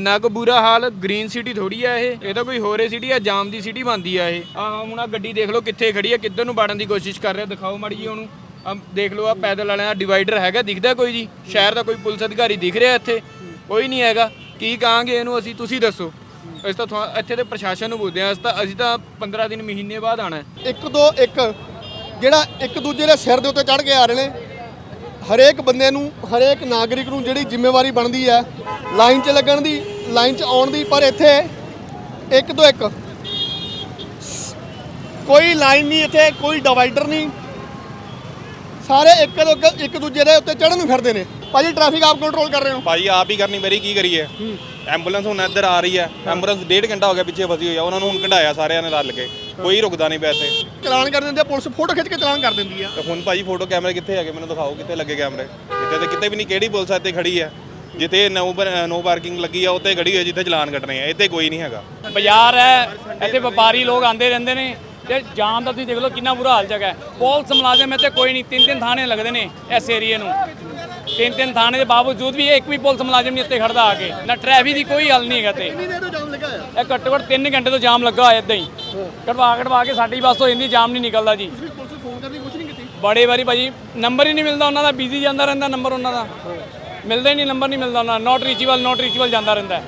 ਇੰਨਾ ਕੁ ਬੁਰਾ ਹਾਲ ਗ੍ਰੀਨ ਸਿਟੀ ਥੋੜੀ ਆ ਇਹ। ਇਹ ਤਾਂ ਕੋਈ ਹੋਰੇ ਸਿਟੀ ਆ ਜਾਮ ਦੀ ਸਿਟੀ ਬਣਦੀ ਆ ਇਹ। ਆ ਹੁਣ ਆ ਗੱਡੀ ਦੇਖ ਲਓ ਕਿੱਥੇ ਖੜੀ ਆ, ਕਿੱਧਰ ਨੂੰ ਵੜਨ ਦੀ ਕੋਸ਼ਿਸ਼ ਕਰ ਰਿਹਾ, ਦਿਖਾਓ ਮਾੜੀ ਜੀ ਉਹਨੂੰ। ਆ ਦੇਖ ਲਓ ਆ ਪੈਦਲ ਵਾਲਿਆਂ ਦਾ ਡਿਵਾਈਡਰ ਹੈਗਾ, ਦਿਖਦਾ ਕੋਈ ਜੀ? ਸ਼ਹਿਰ ਦਾ ਕੋਈ ਪੁਲਿਸ ਅਧਿਕਾਰੀ ਦਿਖ ਰਿਹਾ ਇੱਥੇ? ਕੋਈ ਨਹੀਂ ਹੈਗਾ। ਕੀ ਕਹਾਂਗੇ ਇਹਨੂੰ ਅਸੀਂ? ਤੁਸੀਂ ਦੱਸੋ। ਅਸੀਂ ਤਾਂ ਤੁਹਾ- ਇੱਥੇ ਦੇ ਪ੍ਰਸ਼ਾਸਨ ਨੂੰ ਬੋਲਦੇ ਹਾਂ, ਅਸੀਂ ਤਾਂ ਅਸੀਂ ਤਾਂ 15 ਦਿਨ ਮਹੀਨੇ ਬਾਅਦ ਆਣਾ ਇੱਕ, ਦੋ, ਇੱਕ। ਜਿਹੜਾ ਇੱਕ ਦੂਜੇ ਦੇ ਸਿਰ ਦੇ ਉੱਤੇ ਚੜ ਕੇ ਆ ਰਹੇ ਨੇ। ਹਰੇਕ ਬੰਦੇ ਨੂੰ, ਹਰੇਕ ਨਾਗਰਿਕ ਨੂੰ ਜਿਹੜੀ ਜ਼ਿੰਮੇਵਾਰੀ ਬਣਦੀ ਹੈ, ਲਾਈਨ 'ਚ ਲੱਗਣ ਦੀ ਲਾਈਨ 'ਚ ਆਉਣ ਦੀ ਪਰ ਇੱਥੇ ਇੱਕ ਤੋਂ ਇੱਕ। ਕੋਈ ਲਾਈਨ ਨਹੀਂ ਇੱਥੇ ਕੋਈ ਡਿਵਾਈਡਰ ਨਹੀਂ। ਸਾਰੇ ਇੱਕ ਤੋਂ ਇੱਕ- ਦੂਜੇ ਦੇ ਉੱਤੇ ਚੜਨ ਨੂੰ ਫਿਰਦੇ ਨੇ। ਭਾਜੀ ਟ੍ਰੈਫਿਕ ਆਪ ਕੰਟਰੋਲ ਕਰ ਰਹੇ ਹੋ? ਭਾਜੀ ਆਪ ਹੀ ਕਰਨੀ ਮੇਰੀ ਕੀ ਕਰੀਏ? ਐਂਬੂਲੈਂਸ ਹੁਣ ਇੱਧਰ ਆ ਰਹੀ ਹੈ। ਐਂਬੂਲੈਂਸ ਡੇਢ ਘੰਟਾ ਹੋ ਗਿਆ ਪਿੱਛੇ ਫਸੀ ਹੋਈ ਆ। ਉਹਨਾਂ ਨੂੰ ਹੁਣ ਕਢਾਇਆ ਸਾਰਿਆਂ ਨੇ ਰਲ ਕੇ। ਕੋਈ ਰੁਕਦਾ ਨਹੀਂ ਪਿਆ ਇੱਥੇ। ਚਲਾਨ ਕਰ ਦਿੰਦੇ ਆ ਪੁਲਿਸ ਫੋਟੋ ਖਿੱਚ ਕੇ ਚਲਾਨ ਕਰ ਦਿੰਦੀ ਆ। ਤੇ ਹੁਣ ਭਾਜੀ ਫੋਟੋ ਕੈਮਰੇ ਕਿੱਥੇ ਹੈਗੇ? ਮੈਨੂੰ ਦਿਖਾਓ ਕਿੱਥੇ ਲੱਗੇ ਕੈਮਰੇ। ਇੱਥੇ ਤੇ ਕਿਤੇ ਵੀ ਨਹੀਂ ਕਿਹੜੀ ਪੁਲਿਸ ਇੱਥੇ ਖੜੀ ਹੈ? ਜਿੱਥੇ ਨੋ ਨੋ ਪਾਰਕਿੰਗ ਲੱਗੀ ਆ ਉੱਥੇ ਖੜੀ ਹੋਈ ਜਿੱਥੇ ਚਲਾਨ ਕੱਟਣੇ ਆ। ਇੱਥੇ ਕੋਈ ਨਹੀਂ ਹੈਗਾ। ਬਾਜ਼ਾਰ ਹੈ ਇੱਥੇ ਵਪਾਰੀ ਲੋਕ ਆਂਦੇ ਰਹਿੰਦੇ ਨੇ ਤੇ ਜਾਮ ਦਾ ਤੁਸੀਂ ਦੇਖ ਲਓ ਕਿੰਨਾ ਬੁਰਾ ਹਾਲ ਜਗ੍ਹਾ ਹੈ। ਪੁਲਿਸ ਮੁਲਾਜ਼ਮ ਇੱਥੇ ਕੋਈ ਨਹੀਂ ਤਿੰਨ ਤਿੰਨ ਥਾਣੇ ਲੱਗਦੇ ਨੇ ਇਸ ਏਰੀਏ ਨੂੰ। ਤਿੰਨ ਤਿੰਨ ਥਾਣੇ ਦੇ ਬਾਵਜੂਦ ਵੀ ਇੱਕ ਵੀ ਪੁਲਿਸ ਮੁਲਾਜ਼ਮ ਨਹੀਂ ਇੱਥੇ ਖੜਦਾ ਆ ਕੇ। ਨਾ ਟ੍ਰੈਫਿਕ ਦੀ ਕੋਈ ਹੱਲ ਨਹੀਂ ਹੈਗਾ ਤੇ ਇਹ ਘੱਟੋ ਘੱਟ 3 ਘੰਟੇ ਤੋਂ ਜਾਮ ਲੱਗਾ ਹੋਇਆ ਇਦਾਂ ਹੀ। ਕਢਵਾ ਕਢਵਾ ਕੇ ਸਾਡੀ ਬੱਸ ਹੋ ਜਾਂਦੀ ਜਾਮ ਨਹੀਂ ਨਿਕਲਦਾ ਜੀ। ਤੁਸੀਂ ਪੁਲਿਸ ਨੂੰ ਫੋਨ ਕਰਨ ਦੀ ਕੁਛ ਨਹੀਂ ਕੀਤੀ? ਬੜੇ ਵਾਰੀ ਭਾਜੀ ਨੰਬਰ ਹੀ ਨਹੀਂ ਮਿਲਦਾ ਉਹਨਾਂ ਦਾ ਬਿਜ਼ੀ ਜਾਂਦਾ ਰਹਿੰਦਾ ਨੰਬਰ ਉਹਨਾਂ ਦਾ। ਮਿਲਦੇ ਨਹੀਂ ਨੰਬਰ ਨਹੀਂ ਮਿਲਦਾ ਉਹਨਾਂ ਦਾ। ਰੀਚੇਬਲ ਨੋਟ ਰੀਚੇਬਲ ਜਾਂਦਾ ਰਹਿੰਦਾ